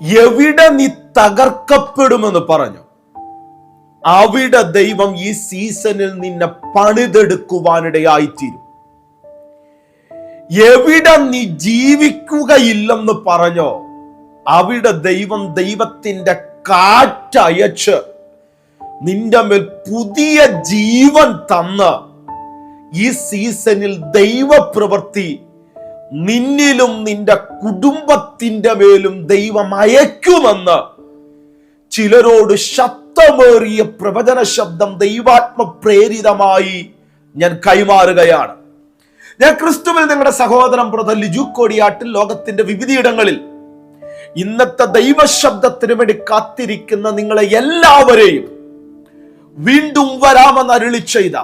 എവിടെ നീ തകർക്കപ്പെടുമെന്ന് പറഞ്ഞു. അവിടെ ദൈവം ഈ സീസണിൽ നിന്നെ പണിതെടുക്കുവാനിടയായിത്തീരും. എവിടെ നീ ജീവിക്കുകയില്ലെന്ന് പറഞ്ഞോ അവിടെ ദൈവം ദൈവത്തിന്റെ കാറ്റയച്ച് നിന്റെ മേൽ പുതിയ ജീവൻ തന്ന് ഈ സീസണിൽ ദൈവപ്രവൃത്തി നിന്നിലും നിന്റെ കുടുംബത്തിന്റെ മേലും ദൈവം അയക്കുമെന്ന് ചിലരോട് ശബ്ദമേറിയ പ്രവചന ശബ്ദം ദൈവാത്മ പ്രേരിതമായി ഞാൻ കൈമാറുകയാണ്. ഞാൻ ക്രിസ്തുവിൽ നിങ്ങളുടെ സഹോദരൻ ബ്രദർ ലിജു കോടിയാട്ടിൽ ലോകത്തിന്റെ വിവിധയിടങ്ങളിൽ ഇന്നത്തെ ദൈവശബ്ദത്തിന് വേണ്ടി കാത്തിരിക്കുന്ന നിങ്ങളെ എല്ലാവരെയും വീണ്ടും വരാമെന്ന് അരുളി ചെയ്ത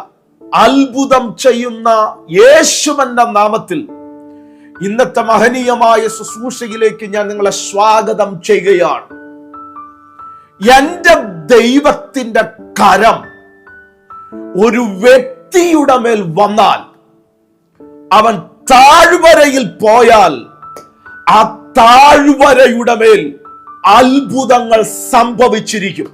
അത്ഭുതം ചെയ്യുന്ന യേശുവന്റെ നാമത്തിൽ ഇന്നത്തെ മഹനീയമായ ശുശ്രൂഷയിലേക്ക് ഞാൻ നിങ്ങളെ സ്വാഗതം ചെയ്യുകയാണ്. എന്റെ ദൈവത്തിന്റെ കരം ഒരു വ്യക്തിയുടെ മേൽ വന്നാൽ അവൻ താഴ്വരയിൽ പോയാൽ ആ താഴ്വരയുടെ മേൽ അത്ഭുതങ്ങൾ സംഭവിച്ചിരിക്കും.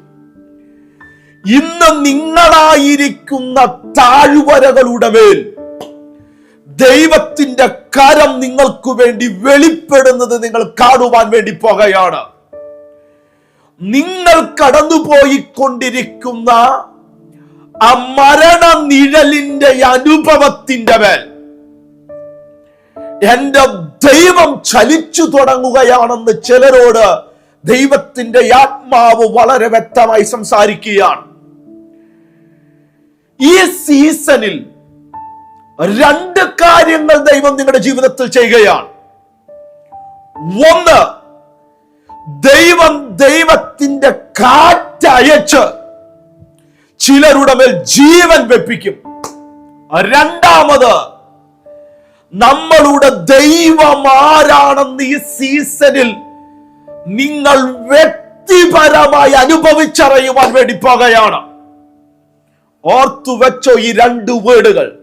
ഇന്ന് നിങ്ങളായിരിക്കുന്ന താഴ്വരകളുടെ മേൽ ദൈവത്തിന്റെ കരം നിങ്ങൾക്ക് വേണ്ടി വെളിപ്പെടുന്നത് നിങ്ങൾ കാണുവാൻ വേണ്ടി പോകുകയാണ്. നിങ്ങൾ കടന്നുപോയിക്കൊണ്ടിരിക്കുന്ന ആ മരണ നിഴലിന്റെ അനുഭവത്തിന്റെ മേൽ എന്റെ ദൈവം ചലിച്ചു തുടങ്ങുകയാണെന്ന് ചിലരോട് ദൈവത്തിന്റെ ആത്മാവ് വളരെ വ്യക്തമായി സംസാരിക്കുകയാണ്. ഈ സീസണിൽ രണ്ട് കാര്യങ്ങൾ ദൈവം നിങ്ങളുടെ ജീവിതത്തിൽ ചെയ്യുകയാണ്. ഒന്ന് ദൈവം ദൈവത്തിന്റെ കാറ്റയച്ച് ചിലരുടെ മേൽ ജീവൻ വെപ്പിക്കും. രണ്ടാമത് നമ്മളുടെ ദൈവം ആരാണെന്ന് ഈ സീസണിൽ നിങ്ങൾ വ്യക്തിപരമായി അനുഭവിച്ചറിയുവാൻ വേണ്ടി പോകുകയാണ്. ഓർത്തു വെച്ചോ ഈ രണ്ട് വേർഡുകൾ.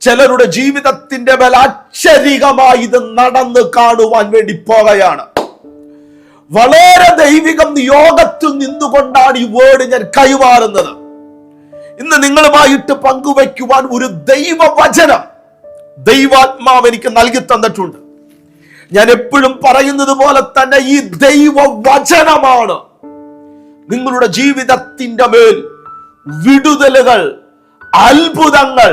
ചിലരുടെ ജീവിതത്തിന്റെ മേൽ അക്ഷരികമായി ഇത് നടന്ന് കാണുവാൻ വേണ്ടി പോകുകയാണ് വളരെ ദൈവികം യോഗത്തിൽ നിന്നുകൊണ്ടാണ് ഈ വേർഡ് ഞാൻ കൈമാറുന്നത്. ഇന്ന് നിങ്ങളുമായിട്ട് പങ്കുവയ്ക്കുവാൻ ഒരു ദൈവവചനം ദൈവാത്മാവ് എനിക്ക് നൽകി തന്നിട്ടുണ്ട്. ഞാൻ എപ്പോഴും പറയുന്നത് പോലെ തന്നെ ഈ ദൈവവചനമാണ് നിങ്ങളുടെ ജീവിതത്തിന്റെ മേൽ വിടുതലുകൾ അത്ഭുതങ്ങൾ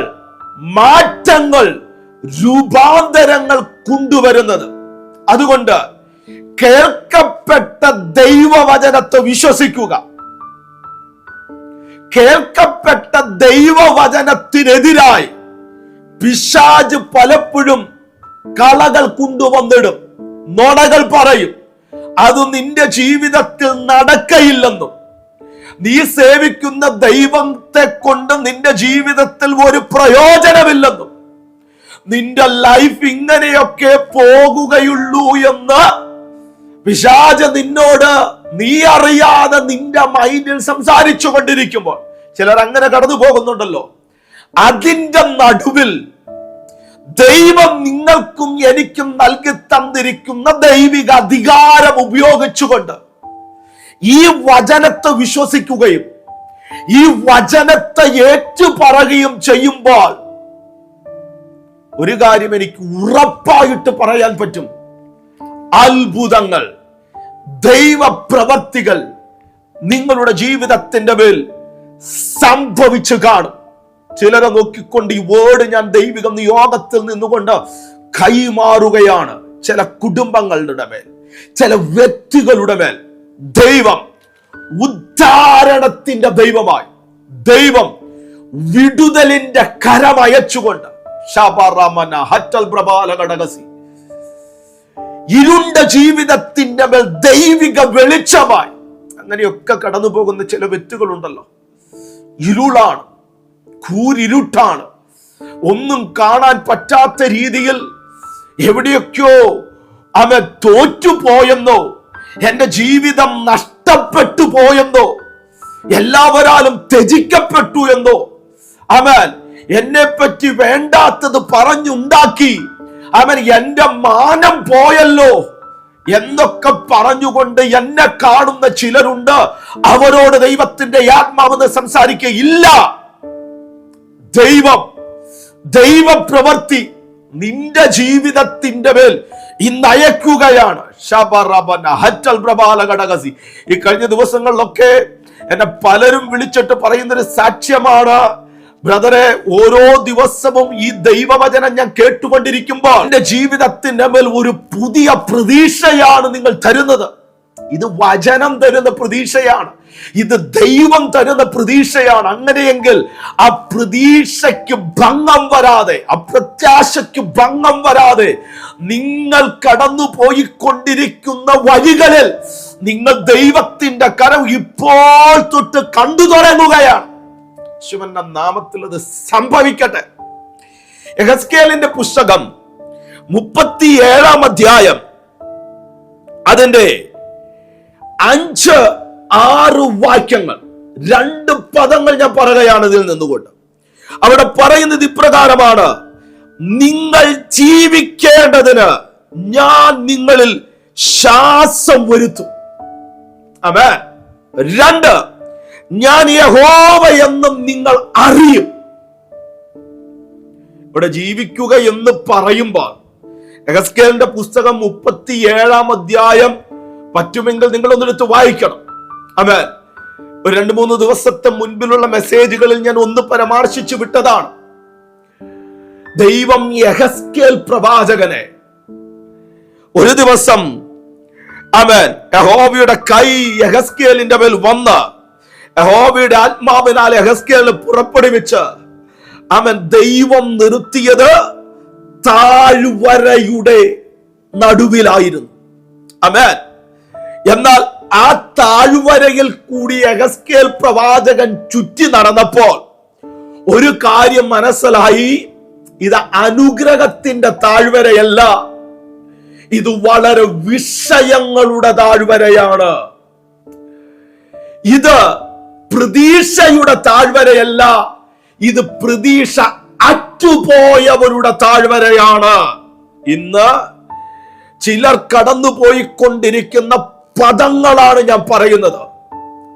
മാറ്റങ്ങൾ രൂപാന്തരങ്ങൾ കൊണ്ടുവരുന്നത്. അതുകൊണ്ട് കേൾക്കപ്പെട്ട ദൈവവചനത്തെ വിശ്വസിക്കുക. കേൾക്കപ്പെട്ട ദൈവവചനത്തിനെതിരായി പിശാജ് പലപ്പോഴും കളകൾ കൊണ്ടുവന്നിടും നുണകൾ പറയും. അത് നിന്റെ ജീവിതത്തിൽ നടക്കയില്ലെന്നും. നീ സേവിക്കുന്ന ദൈവത്തെ കൊണ്ട് നിന്റെ ജീവിതത്തിൽ ഒരു പ്രയോജനമില്ലെന്നും നിന്റെ ലൈഫ് ഇങ്ങനെയൊക്കെ പോകുകയുള്ളൂ എന്ന് പിശാജ നിന്നോട് നീ അറിയാതെ നിന്റെ മൈൻഡിൽ സംസാരിച്ചു കൊണ്ടിരിക്കുമ്പോൾ ചിലർ അങ്ങനെ കടന്നു പോകുന്നുണ്ടല്ലോ. അതിന്റെ നടുവിൽ ദൈവം നിങ്ങൾക്കും എനിക്കും നൽകി തന്നിരിക്കുന്ന ദൈവിക അധികാരം ഉപയോഗിച്ചുകൊണ്ട് ഈ വചനത്തെ വിശ്വസിക്കുകയും ഈ വചനത്തെ ഏറ്റുപറയുകയും ചെയ്യുമ്പോൾ ഒരു കാര്യം എനിക്ക് ഉറപ്പായിട്ട് പറയാൻ പറ്റും. അത്ഭുതങ്ങൾ ദൈവപ്രവർത്തികൾ നിങ്ങളുടെ ജീവിതത്തിന്റെ മേൽ സംഭവിച്ചു കാണും. ചിലരെ നോക്കിക്കൊണ്ട് ഈ വേർഡ് ഞാൻ ദൈവിക നിയോഗത്തിൽ നിന്നുകൊണ്ട് കൈമാറുകയാണ്. ചില കുടുംബങ്ങളുടെ മേൽ ചില വ്യക്തികളുടെ മേൽ. ദൈവം ഉദ്ധാരണത്തിന്റെ ദൈവമായി. ദൈവം വിടുതലിന്റെ കരമയച്ചുകൊണ്ട് ഇരുണ്ട ജീവിതത്തിന്റെ മേൽ ദൈവിക വെളിച്ചമായി. അങ്ങനെയൊക്കെ കടന്നു പോകുന്ന ചില വ്യക്തികളുണ്ടല്ലോ. ഇരുളാണ് കൂരിരുട്ടാണ്. ഒന്നും കാണാൻ പറ്റാത്ത രീതിയിൽ എവിടെയൊക്കെയോ അവൻ തോറ്റുപോയെന്നോ എന്റെ ജീവിതം നഷ്ടപ്പെട്ടു പോയെന്നോ എല്ലാവരാലും ത്യജിക്കപ്പെട്ടു എന്നോ അവൻ എന്നെ പറ്റി വേണ്ടാത്തത് പറഞ്ഞുണ്ടാക്കി. അവൻ എന്റെ മാനം പോയല്ലോ. എന്തൊക്കെ പറഞ്ഞുകൊണ്ട് എന്നെ കാണുന്ന ചിലരുണ്ട്. അവരോട് ദൈവത്തിന്റെ ആത്മാവെന്ന് സംസാരിക്കുകയില്ല ദൈവം ദൈവ പ്രവൃത്തി നിന്റെ ജീവിതത്തിന്റെ മേൽ ഇന്ന് അയക്കുകയാണ് ഈ കഴിഞ്ഞ ദിവസങ്ങളിലൊക്കെ എന്നെ പലരും വിളിച്ചിട്ട് പറയുന്നൊരു സാക്ഷ്യമാണ്. ബ്രദറെ ഓരോ ദിവസവും ഈ ദൈവവചനം ഞാൻ കേട്ടുകൊണ്ടിരിക്കുമ്പോൾ എന്റെ ജീവിതത്തിന്റെ മേൽ ഒരു പുതിയ പ്രതീക്ഷയാണ് നിങ്ങൾ തരുന്നത്. ഇത് വചനം തരുന്ന പ്രതീക്ഷയാണ്. ഇത് ദൈവം തരുന്ന പ്രതീക്ഷയാണ്. അങ്ങനെയെങ്കിൽ ആ പ്രതീക്ഷയ്ക്ക് ഭംഗം വരാതെ ആ പ്രത്യാശയ്ക്ക് ഭംഗം വരാതെ നിങ്ങൾ കടന്നു പോയിക്കൊണ്ടിരിക്കുന്ന വഴികളിൽ നിങ്ങൾ ദൈവത്തിന്റെ കരം ഇപ്പോൾ തൊട്ട് കണ്ടു തുടങ്ങുകയാണ്. ശിവന്റെ നാമത്തിൽ അത് സംഭവിക്കട്ടെ. എഹസ്കേലിന്റെ പുസ്തകം മുപ്പത്തിയേഴാം അധ്യായം അതിന്റെ അഞ്ച് ആറ് വാക്യങ്ങൾ. രണ്ട് പദങ്ങൾ ഞാൻ പറയുകയാണ് ഇതിൽ നിന്നുകൊണ്ട്. അവിടെ പറയുന്നത് ഇപ്രകാരമാണ്. നിങ്ങൾ ജീവിക്കേണ്ടതിന് ഞാൻ നിങ്ങളിൽ ശ്വാസം വരുത്തും. അമേ രണ്ട് ഞാൻ യഹോവ എന്നും നിങ്ങൾ അറിയും. ഇവിടെ ജീവിക്കുക എന്ന് പറയുമ്പോൾ എഹസ്കേലിന്റെ പുസ്തകം മുപ്പത്തിയേഴാം അധ്യായം പറ്റുമെങ്കിൽ നിങ്ങൾ ഒന്നെടുത്ത് വായിക്കണം. അമേ ഒരു രണ്ട് മൂന്ന് ദിവസത്തെ മുൻപിലുള്ള മെസ്സേജുകളിൽ ഞാൻ ഒന്ന് പരാമർശിച്ചു വിട്ടതാണ്. ദൈവം യഹസ്കേൽ പ്രവാചകനെ. ഒരു ദിവസം അവൻ യഹോബിയുടെ കൈ യഹസ്കേലിന്റെ മേൽ വന്ന് യഹോബിയുടെ ആത്മാവിനാൽ യഹസ്കേലിന് പുറപ്പെടുവിച്ച് അവൻ ദൈവം നിർത്തിയത് താഴ്വരയുടെ നടുവിലായിരുന്നു. അമേൻ. എന്നാൽ ആ താഴ്വരയിൽ കൂടി എഹസ്കേൽ പ്രവാചകൻ ചുറ്റി നടന്നപ്പോൾ ഒരു കാര്യം മനസ്സിലായി. ഇത് അനുഗ്രഹത്തിന്റെ താഴ്വരയല്ല. ഇത് വളരെ വിഷയങ്ങളുടെ താഴ്വരയാണ്. ഇത് പ്രതീക്ഷയുടെ താഴ്വരയല്ല. ഇത് പ്രതീക്ഷ അറ്റുപോയവരുടെ താഴ്വരയാണ്. ഇന്ന് ചിലർ കടന്നുപോയിക്കൊണ്ടിരിക്കുന്ന പദങ്ങളാണ് ഞാൻ പറയുന്നത്.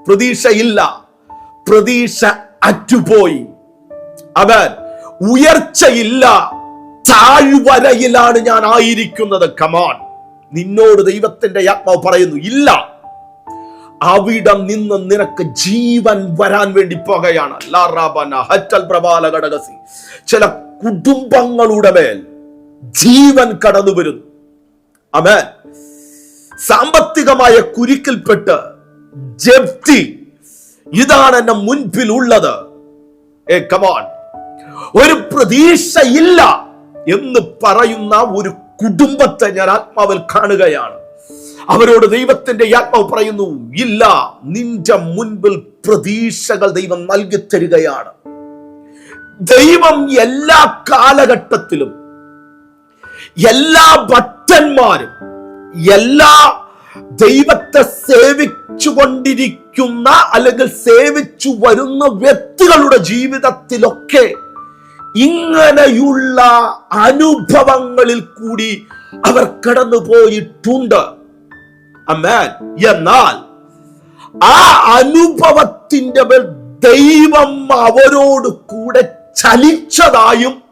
പ്രതീക്ഷയില്ല. പ്രതീക്ഷ അറ്റുപോയി. അവൻ ഉയർച്ചയില്ല. താഴ്വരയിലാണ് ഞാൻ ആയിരിക്കുന്നത്. കമാൻ നിന്നോട് ദൈവത്തിന്റെ ആത്മാവ് പറയുന്നു ഇല്ല. അവിടെ നിന്ന് നിനക്ക് ജീവൻ വരാൻ വേണ്ടി പോകുകയാണ്. ചില കുടുംബങ്ങളുടെ മേൽ ജീവൻ കടന്നു വരുന്നു അമേൻ. സാമ്പത്തികമായ കുരുക്കിൽപ്പെട്ട് ജപ്തി. ഇതാണ് എന്റെ മുൻപിൽ ഉള്ളത് ഏ കമാൻ ഒരു പ്രതീക്ഷയില്ല എന്ന് പറയുന്ന ഒരു കുടുംബത്തെ ഞാൻ ആത്മാവിൽ കാണുകയാണ്. അവരോട് ദൈവത്തിന്റെ ആത്മാവ് പറയുന്നു ഇല്ല നിന്റെ മുൻപിൽ പ്രതീക്ഷകൾ ദൈവം നൽകി തരികയാണ്. ദൈവം എല്ലാ കാലഘട്ടത്തിലും എല്ലാ ഭക്തന്മാരും എല്ലാ ദൈവത്തെ സേവിച്ചു കൊണ്ടിരിക്കുന്ന അല്ലെങ്കിൽ സേവിച്ചു വരുന്ന വ്യക്തികളുടെ ജീവിതത്തിലൊക്കെ ഇങ്ങനെയുള്ള അനുഭവങ്ങളിൽ കൂടി അവർ കടന്നു പോയിട്ടുണ്ട് എന്നാൽ ആ അനുഭവത്തിന്റെ മേൽ ദൈവം അവരോട് കൂടെ ചലിച്ചതായും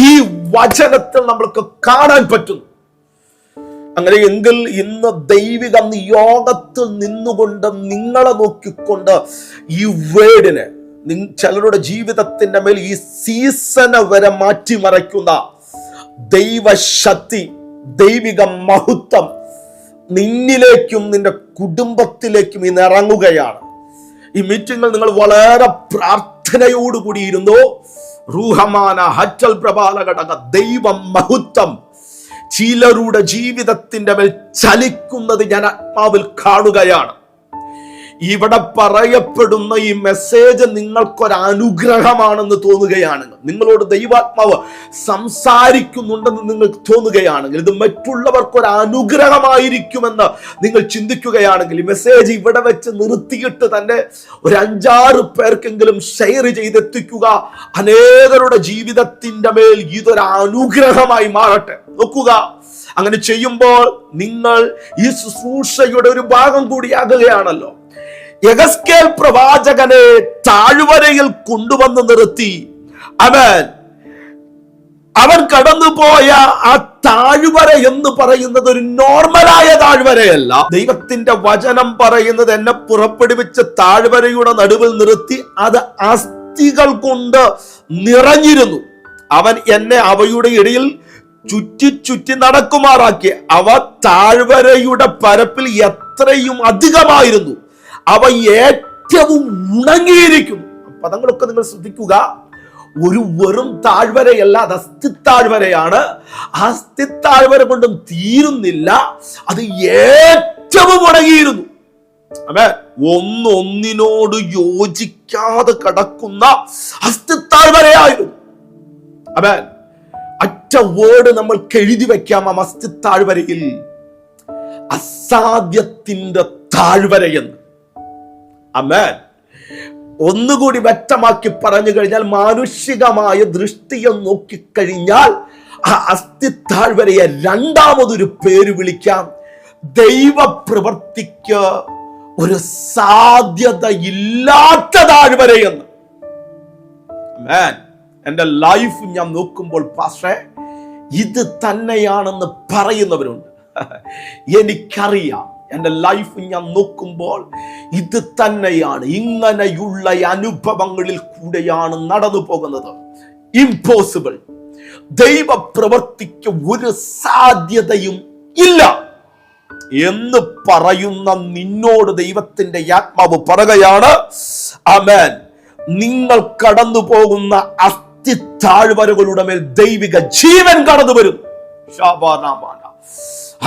ഈ വചനത്തിൽ നമ്മൾക്ക് കാണാൻ പറ്റുന്നു. അങ്ങനെ എങ്കിൽ ഇന്ന് ദൈവിക യോഗത്തിൽ നിന്നുകൊണ്ട് നിങ്ങളെ നോക്കിക്കൊണ്ട് ഈ വേർഡിനെ ചിലരുടെ ജീവിതത്തിന്റെ മേൽ ഈ സീസണ് വരെ മാറ്റിമറയ്ക്കുന്ന ദൈവശക്തി ദൈവിക മഹത്വം നിന്നിലേക്കും നിന്റെ കുടുംബത്തിലേക്കും ഇന്ന് ഇറങ്ങുകയാണ്. ഈ മീറ്റിംഗിൽ നിങ്ങൾ വളരെ പ്രാർത്ഥനയോടുകൂടി ഇരുന്നു. റൂഹമാന ഹറ്റൽ പ്രബാല ഘടക ദൈവ മഹത്വം ചിലരുടെ ജീവിതത്തിന്റെ മേൽ ചലിക്കുന്നത് ഞാൻ ആത്മാവിൽ കാണുകയാണ്. ഇവിടെ പറയപ്പെടുന്ന ഈ മെസ്സേജ് നിങ്ങൾക്കൊരനുഗ്രഹമാണെന്ന് തോന്നുകയാണെങ്കിൽ നിങ്ങളോട് ദൈവാത്മാവ് സംസാരിക്കുന്നുണ്ടെന്ന് നിങ്ങൾക്ക് തോന്നുകയാണെങ്കിൽ ഇത് മറ്റുള്ളവർക്കൊരു അനുഗ്രഹമായിരിക്കുമെന്ന് നിങ്ങൾ ചിന്തിക്കുകയാണെങ്കിൽ ഈ മെസ്സേജ് ഇവിടെ വെച്ച് നിർത്തിയിട്ട് തന്നെ ഒരു അഞ്ചാറ് പേർക്കെങ്കിലും ഷെയർ ചെയ്തെത്തിക്കുക അനേകരുടെ ജീവിതത്തിന്റെ മേൽ ഇതൊരു അനുഗ്രഹമായി മാറട്ടെ. നോക്കുക. അങ്ങനെ ചെയ്യുമ്പോൾ നിങ്ങൾ ഈ ശുശ്രൂഷയുടെ ഒരു ഭാഗം കൂടിയാകുകയാണല്ലോ. യഗസ്കേൽ പ്രവാചകനെ താഴ്വരയിൽ കൊണ്ടുവന്ന് നിർത്തി. അവൻ അവൻ കടന്നുപോയ ആ താഴ്വര എന്ന് പറയുന്നത് ഒരു നോർമലായ താഴ്വരയല്ല. ദൈവത്തിന്റെ വചനം പറയുന്നത് എന്നെ പുറപ്പെടുവിച്ച താഴ്വരയുടെ നടുവിൽ നിർത്തി അത് അസ്ഥികൾ കൊണ്ട് നിറഞ്ഞിരുന്നു. അവൻ എന്നെ അവയുടെ ഇടയിൽ ചുറ്റി ചുറ്റി നടക്കുമാറാക്കി. അവ താഴ്വരയുടെ പരപ്പിൽ എത്രയും അധികമായിരുന്നു. അവ ഏറ്റവും ഉണങ്ങിയിരിക്കുന്നു പദങ്ങളൊക്കെ നിങ്ങൾ ശ്രദ്ധിക്കുക. ഒരു വെറും താഴ്വരയല്ല അത് അസ്ഥിത്താഴ്വരയാണ്. അസ്ഥിത്താഴ്വര കൊണ്ടും തീരുന്നില്ല. അത് ഏറ്റവും ഉണങ്ങിയിരുന്നു. അമേ ഒന്നൊന്നിനോട് യോജിക്കാതെ കടക്കുന്ന അസ്ഥിത്താഴ്വരയായിരുന്നു. അമേ അറ്റ വേർഡ് നമ്മൾ എഴുതി വെക്കാം ആ അസ്ഥിത്താഴ്വരയിൽ. അസാധ്യത്തിന്റെ താഴ്വരയെന്ന്. അമേൻ. ഒന്നുകൂടി വ്യക്തമാക്കി പറഞ്ഞു കഴിഞ്ഞാൽ മാനുഷികമായ ദൃഷ്ടിയെ നോക്കിക്കഴിഞ്ഞാൽ ആ അസ്ഥിത്താഴ്വരയെ രണ്ടാമതൊരു പേര് വിളിക്കാം. ദൈവപ്രവർത്തിക്ക് ഒരു സാധ്യത ഇല്ലാത്ത താഴ്വരയെന്ന് എന്റെ ലൈഫ് ഞാൻ നോക്കുമ്പോൾ പക്ഷേ ഇത് തന്നെയാണെന്ന് പറയുന്നവരുണ്ട്. എനിക്കറിയാം. എന്റെ ലൈഫ് ഞാൻ നോക്കുമ്പോൾ ഇത് തന്നെയാണ്. ഇങ്ങനെയുള്ള അനുഭവങ്ങളിൽ കൂടെയാണ് നടന്നു പോകുന്നത്. ഇംപോസിബിൾ ദൈവ പ്രവർത്തിക്ക് ഒരു സാധ്യതയും ഇല്ല. എന്ന് പറയുന്ന നിന്നോട് ദൈവത്തിന്റെ ആത്മാവ് പറയുകയാണ് അമേൻ നിങ്ങൾ കടന്നു പോകുന്ന അസ്ഥി താഴ്വരകളുടെ മേൽ ദൈവിക ജീവൻ കടന്നു വരും. ശാബാനാമാന.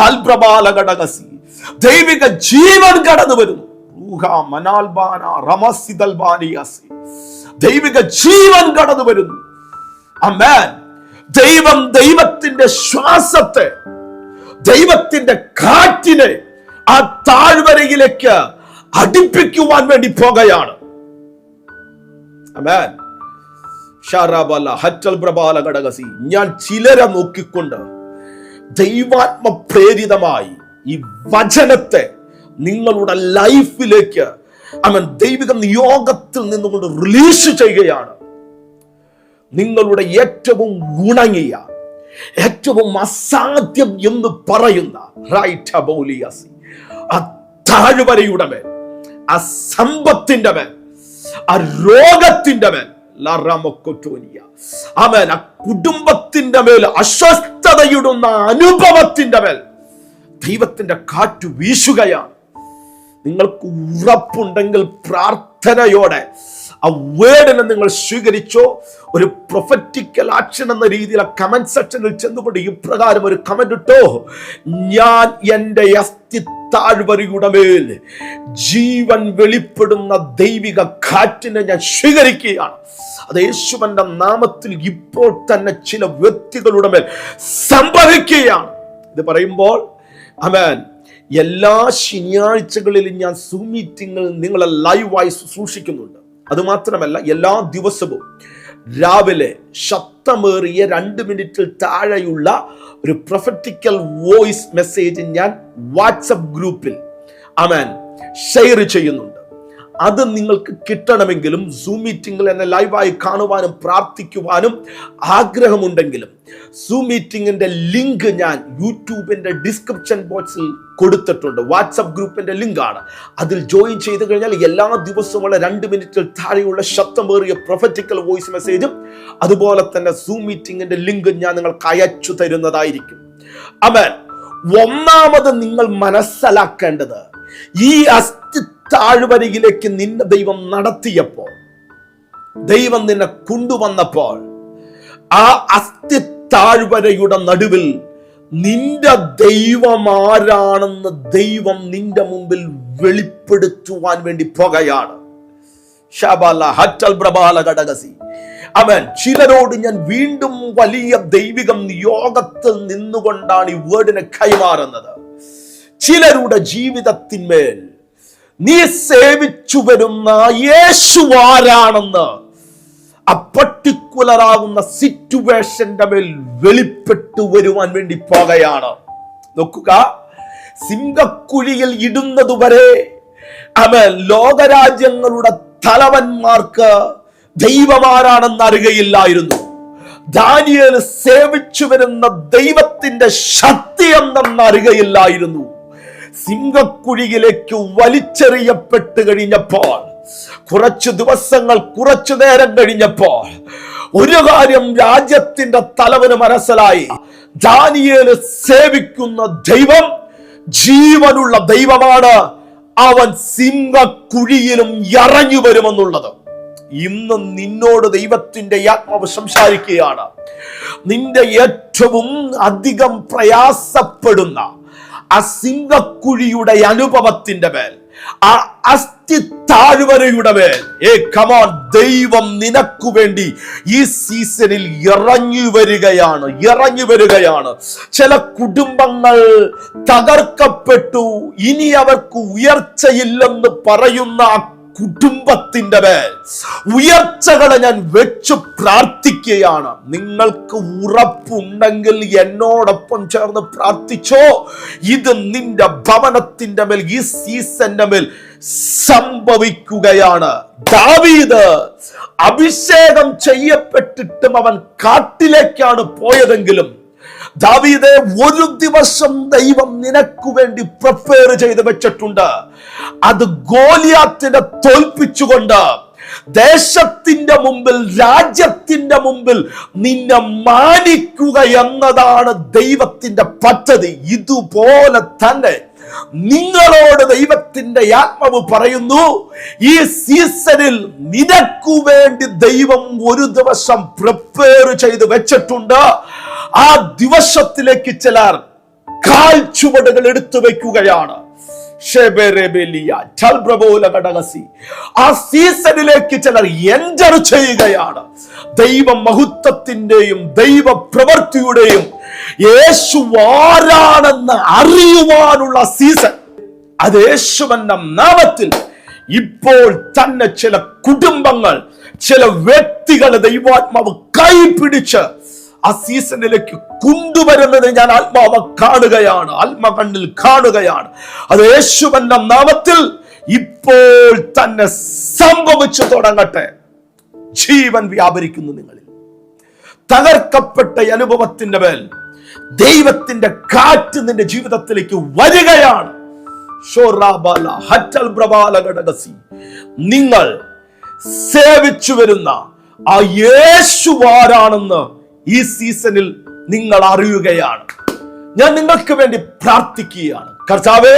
ഹൽപ്രബാലഘടകസി. ദൈവിക ജീവൻ കടന്നു വരുന്നു. ദൈവിക ജീവൻ കടന്നു വരുന്നു. ദൈവം ദൈവത്തിന്റെ ശ്വാസത്തെ ദൈവത്തിന്റെ കാറ്റിനെ ആ താഴ്വരയിലേക്ക് അടിപ്പിക്കുവാൻ വേണ്ടി പോകുകയാണ്. ഞാൻ ചിലരെ നോക്കിക്കൊണ്ട് ദൈവാത്മ പ്രേരിതമായി ഈ വചനത്തെ നിങ്ങളുടെ ലൈഫിലേക്ക് അവൻ ദൈവിക നിയോഗത്തിൽ നിന്നുകൊണ്ട് റിലീസ് ചെയ്യുകയാണ്. നിങ്ങളുടെ ഏറ്റവും ഉണങ്ങിയ ഏറ്റവും അസാധ്യം എന്ന് പറയുന്ന റൈറ്റ് അബൗലിയസി ആ താഴ്വരയുടെ മേൽ ആ സമ്പത്തിന്റെ മേൽ ആ രോഗത്തിന്റെ മേൽ ലറമൊക്കൊറ്റോനിയ അവൻ ആ കുടുംബത്തിന്റെ മേൽ അസ്വസ്ഥതയിടുന്ന അനുഭവത്തിന്റെ മേൽ ദൈവത്തിന്റെ കാറ്റ് വീശുകയാണ്. നിങ്ങൾക്ക് ഉറപ്പുണ്ടെങ്കിൽ പ്രാർത്ഥനയോടെ ആ വേർഡിനെ നിങ്ങൾ സ്വീകരിച്ചോ. ഒരു പ്രൊഫറ്റിക്കൽ ആക്ഷൻ എന്ന രീതിയിൽ ആ കമന്റ് സെക്ഷനിൽ ചെന്നുകൊണ്ട് ഇപ്രകാരം ഒരു കമന്റ് ഇട്ടോ. ഞാൻ എന്റെ അസ്ഥി താഴ്വരയുടെ മേൽ ജീവൻ വെളിപ്പെടുന്ന ദൈവിക കാറ്റിനെ ഞാൻ സ്വീകരിക്കുകയാണ്. അത് യേശുവന്റെ നാമത്തിൽ ഇപ്പോൾ തന്നെ ചില വ്യക്തികളുടെ മേൽ സംഭവിക്കുകയാണ്. ഇത് പറയുമ്പോൾ അമേൻ എല്ലാ ശനിയാഴ്ചകളിലും ഞാൻ സൂം മീറ്റിങ്ങൾ നിങ്ങളെ ലൈവായി സൂക്ഷിക്കുന്നുണ്ട്. അത് മാത്രമല്ല എല്ലാ ദിവസവും രാവിലെ ശബ്ദമേറിയ രണ്ട് മിനിറ്റിൽ താഴെയുള്ള ഒരു പ്രൊഫറ്റിക്കൽ വോയിസ് മെസ്സേജ് ഞാൻ വാട്സപ്പ് ഗ്രൂപ്പിൽ അമേൻ ഷെയർ ചെയ്യുന്നുണ്ട്. അത് നിങ്ങൾക്ക് കിട്ടണമെങ്കിലും സൂം മീറ്റിംഗിൽ എന്നെ ലൈവായി കാണുവാനും പ്രാർത്ഥിക്കുവാനും ആഗ്രഹമുണ്ടെങ്കിലും സൂം മീറ്റിംഗിന്റെ ലിങ്ക് ഞാൻ യൂട്യൂബിന്റെ ഡിസ്ക്രിപ്ഷൻ ബോക്സിൽ കൊടുത്തിട്ടുണ്ട്. വാട്സപ്പ് ഗ്രൂപ്പിന്റെ ലിങ്കാണ്. അതിൽ ജോയിൻ ചെയ്ത് കഴിഞ്ഞാൽ എല്ലാ ദിവസവും രണ്ട് മിനിറ്റിൽ താഴെയുള്ള ശബ്ദമേറിയ പ്രൊഫറ്റിക്കൽ വോയിസ് മെസ്സേജും അതുപോലെ തന്നെ സൂം മീറ്റിംഗിന്റെ ലിങ്ക് ഞാൻ നിങ്ങൾക്ക് അയച്ചു തരുന്നതായിരിക്കും. അവൻ ഒന്നാമത് നിങ്ങൾ മനസ്സിലാക്കേണ്ടത് ഈ താഴ്വരയിലേക്ക് നിന്നെ ദൈവം നടത്തിയപ്പോൾ ദൈവം നിന്നെ കൊണ്ടുവന്നപ്പോൾ ആ അസ്ഥി താഴ്വരയുടെ നടുവിൽ നിന്റെ ദൈവം ആരാണെന്ന് ദൈവം നിന്റെ മുമ്പിൽ വെളിപ്പെടുത്തുവാൻ വേണ്ടി ഘടകസി അവൻ ചിലരോട് ഞാൻ വീണ്ടും വലിയ ദൈവികം നിയോഗത്തിൽ നിന്നുകൊണ്ടാണ് ഈ വേർഡിനെ കൈമാറുന്നത്. ചിലരുടെ ജീവിതത്തിന്മേൽ നീ സേവിച്ചു വരുന്ന യേശു ആരാണെന്ന് ആ പർട്ടിക്കുലർ ആകുന്ന സിറ്റുവേഷന്റെ മേൽ വെളിപ്പെട്ടു വരുവാൻ വേണ്ടി പോകുകയാണ് നോക്കുക. സിംഹക്കുഴിയിൽ ഇടുന്നതുവരെ അവൻ ലോകരാജ്യങ്ങളുടെ തലവന്മാർക്ക് ദൈവമാരാണെന്ന് അറിയുകയില്ലായിരുന്നു. ദാനിയൽ സേവിച്ചു വരുന്ന ദൈവത്തിന്റെ ശക്തി എന്തെന്ന് അറിയുകയില്ലായിരുന്നു സിംഹക്കുഴിയിലേക്ക് വലിച്ചെറിയപ്പെട്ട് കഴിഞ്ഞപ്പോൾ കുറച്ചു ദിവസങ്ങൾ കുറച്ചു നേരം കഴിഞ്ഞപ്പോൾ ഒരു കാര്യം രാജ്യത്തിന്റെ തലവന് മനസ്സിലായി. ദാനിയേൽ സേവിക്കുന്ന ദൈവം ജീവനുള്ള ദൈവമാണ്. അവൻ സിംഹക്കുഴിയിലും ഇറങ്ങി വരുമെന്നുള്ളത്. ഇന്ന് നിന്നോട് ദൈവത്തിന്റെ ആത്മാവ് സംസാരിക്കുകയാണ്. നിന്റെ ഏറ്റവും അധികം പ്രയാസപ്പെടുന്ന ആ സിംഹക്കുഴിയുടെ അനുഭവത്തിന്റെ മേൽ ആ അസ്ഥി താഴ്വരയുടെ മേൽ. ഏ കമോൺ ദൈവം നിനക്കു വേണ്ടി ഈ സീസണിൽ ഇറങ്ങി വരികയാണ് ഇറങ്ങി വരികയാണ്. ചില കുടുംബങ്ങൾ തകർക്കപ്പെട്ടു ഇനി അവർക്ക് ഉയർച്ചയില്ലെന്ന് പറയുന്ന കുടുംബത്തിന്റെ മേൽ ഉയർച്ചകളെ ഞാൻ വെച്ചു പ്രാർത്ഥിക്കുകയാണ്. നിങ്ങൾക്ക് ഉറപ്പുണ്ടെങ്കിൽ എന്നോടൊപ്പം ചേർന്ന് പ്രാർത്ഥിച്ചോ. ഇത് നിന്റെ ഭവനത്തിന്റെ മേൽ ഈ സീസന്റെ മേൽ സംഭവിക്കുകയാണ്. ദാവീദ് അഭിഷേകം ചെയ്യപ്പെട്ടിട്ടും അവൻ കാട്ടിലേക്കാണ് പോയതെങ്കിലും ദാവീദെ ഒരു ദിവസം ദൈവം നിനക്ക് വേണ്ടി പ്രിപ്പയർ ചെയ്ത് വെച്ചിട്ടുണ്ട്. അത് ഗോലിയാത്തിനെ തോൽപ്പിച്ചുകൊണ്ട് ദേശത്തിന്റെ മുമ്പിൽ രാജ്യത്തിന്റെ മുമ്പിൽ നിന്നെ മാനിക്കുക എന്നതാണ് ദൈവത്തിന്റെ പദ്ധതി. ഇതുപോലെ തന്നെ നിങ്ങളോട് ദൈവത്തിന്റെ ആത്മാവ് പറയുന്നു ഈ സീസണിൽ നിനക്കു വേണ്ടി ദൈവം ഒരു ദിവസം പ്രിപ്പയർ ചെയ്ത് വെച്ചിട്ടുണ്ട്. ആ ദിവസത്തിലേക്ക് ചിലർ കാൽ ചുവടുകൾ എടുത്തു വെക്കുകയാണ്. ആ സീസണിലേക്ക് ചിലർ എന്റർ ചെയ്യുകയാണ്. ദൈവ മഹത്വത്തിന്റെയും ദൈവ പ്രവൃത്തിയുടെയും യേശു ആരാണെന്ന് അറിയുവാനുള്ള സീസൺ. അത് എന്ന നാമത്തിൽ ഇപ്പോൾ തന്നെ ചില കുടുംബങ്ങൾ ചില വ്യക്തികൾ ദൈവാത്മാവ് കൈപിടിച്ച് ആ സീസണിലേക്ക് കൊണ്ടുവരുന്നത് ഞാൻ ആത്മാവ് കാണുകയാണ് ആത്മ കണ്ണിൽ കാണുകയാണ്. അത് യേശുവന്റെ നാമത്തിൽ ഇപ്പോൾ തന്നെ സംഭവിച്ചു തുടങ്ങട്ടെ. ജീവൻ വ്യാപരിക്കുന്നു നിങ്ങളിൽ. തകർക്കപ്പെട്ട അനുഭവത്തിന്റെ മേൽ ദൈവത്തിന്റെ കാറ്റ് നിന്റെ ജീവിതത്തിലേക്ക് വരികയാണ്. നിങ്ങൾ സേവിച്ചു വരുന്ന ആ യേശു ആരാണെന്ന് ഈ സീസണിൽ നിങ്ങൾ അറിയുകയാണ്. ഞാൻ നിങ്ങൾക്ക് വേണ്ടി പ്രാർത്ഥിക്കുകയാണ്. കർത്താവേ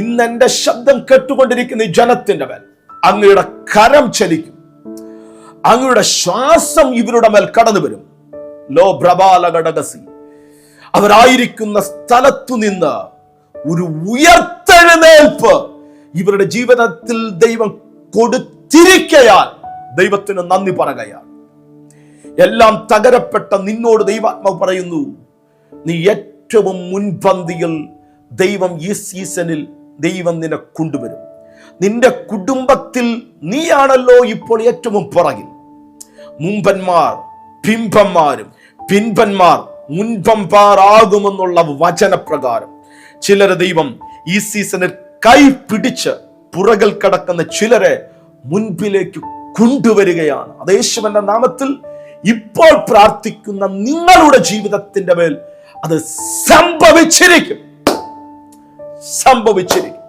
ഇന്ന് എന്റെ ശബ്ദം കേട്ടുകൊണ്ടിരിക്കുന്ന ഈ ജനത്തിന്റെ മേൽ അങ്ങയുടെ കരം ചലിക്കും. അങ്ങയുടെ ശ്വാസം ഇവരുടെ മേൽ കടന്നു വരും. ലോ പ്രബാല ഘടകസി അവരായിരിക്കുന്ന സ്ഥലത്തു നിന്ന് ഒരു ഉയർത്തെഴുന്നേൽപ്പ് ഇവരുടെ ജീവിതത്തിൽ ദൈവം കൊടുത്തിരിക്കയാൽ ദൈവത്തിന് നന്ദി പറയുകയാണ്. എല്ലാം തകരപ്പെട്ട നിന്നോട് ദൈവാത്മാവ് പറയുന്നു നീ ഏറ്റവും മുൻപന്തിയിൽ ദൈവം ഈ സീസണിൽ ദൈവം നിന്നെ കൊണ്ടുവരും. നിന്റെ കുടുംബത്തിൽ നീയാണല്ലോ ഇപ്പോൾ ഏറ്റവും പുറകിൽ. മുമ്പന്മാർ പിമ്പന്മാരും പിൻപന്മാർ മുൻപന്മാരാകുമെന്നുള്ള വചനപ്രകാരം ചിലരെ ദൈവം ഈ സീസണിൽ കൈ പിടിച്ച് പുറകിൽ കിടക്കുന്ന ചിലരെ മുൻപിലേക്ക് കൊണ്ടുവരികയാണ്. അതേശുവന്റെ നാമത്തിൽ ഇപ്പോൾ പ്രാർത്ഥിക്കുന്ന നിങ്ങളുടെ ജീവിതത്തിന്റെ മേൽ അത് സംഭവിച്ചിരിക്കും. സംഭവിച്ചിരിക്കും.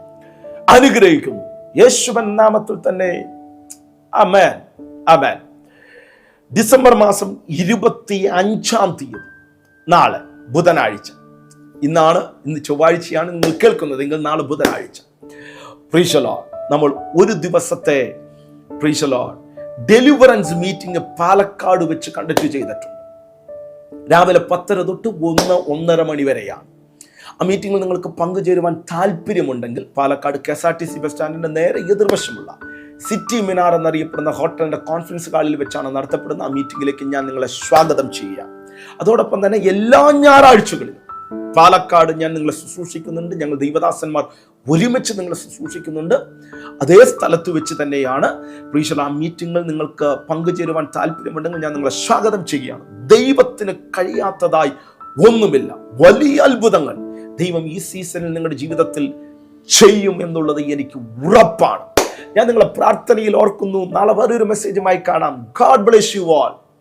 അനുഗ്രഹിക്കുന്നു. യേശുവൻ നാമത്തിൽ തന്നെ. അമേൻ അമേൻ ഡിസംബർ മാസം ഇരുപത്തി അഞ്ചാം തീയതി നാളെ ബുധനാഴ്ച. ഇന്നാണ് ഇന്ന് ചൊവ്വാഴ്ചയാണ് നിങ്ങൾ കേൾക്കുന്നത്. എങ്കിൽ നാളെ ബുധനാഴ്ച. പ്രീശലോ നമ്മൾ ഒരു ദിവസത്തെ പ്രീശലോ ഡെലിവറൻസ് മീറ്റിംഗ് പാലക്കാട് വെച്ച് കണ്ടക്ട് ചെയ്തിട്ടുണ്ട്. രാവിലെ പത്തര തൊട്ട് ഒന്ന് ഒന്നര മണി വരെയാണ്. ആ മീറ്റിംഗിൽ നിങ്ങൾക്ക് പങ്കുചേരുവാൻ താല്പര്യമുണ്ടെങ്കിൽ Palakkad K S R T C bus സ്റ്റാൻഡിന്റെ നേരെ എതിർവശമുള്ള സിറ്റി മിനാർ എന്നറിയപ്പെടുന്ന ഹോട്ടലിന്റെ കോൺഫറൻസ് ഹാളിൽ വെച്ചാണ് നടത്തപ്പെടുന്ന ആ മീറ്റിംഗിലേക്ക് ഞാൻ നിങ്ങളെ സ്വാഗതം ചെയ്യാം. അതോടൊപ്പം തന്നെ എല്ലാ ഞായറാഴ്ചകളിലും പാലക്കാട് ഞാൻ നിങ്ങളെ ശുശ്രൂഷിക്കുന്നുണ്ട്. ഞങ്ങൾ ദൈവദാസന്മാർ ഒരുമിച്ച് നിങ്ങൾ ശുശ്രൂഷിക്കുന്നുണ്ട്. അതേ സ്ഥലത്ത് വെച്ച് തന്നെയാണ് പ്രീശൽ ആ മീറ്റിങ്ങിൽ നിങ്ങൾക്ക് പങ്കുചേരുവാൻ താല്പര്യമുണ്ടെങ്കിൽ ഞാൻ നിങ്ങളെ സ്വാഗതം ചെയ്യുകയാണ്. ദൈവത്തിന് കഴിയാത്തതായി ഒന്നുമില്ല. വലിയ അത്ഭുതങ്ങൾ ദൈവം ഈ സീസണിൽ നിങ്ങളുടെ ജീവിതത്തിൽ ചെയ്യും എന്നുള്ളത് എനിക്ക് ഉറപ്പാണ്. ഞാൻ നിങ്ങളെ പ്രാർത്ഥനയിൽ ഓർക്കുന്നു. നാളെ വേറൊരു മെസ്സേജുമായി കാണാം. God bless you all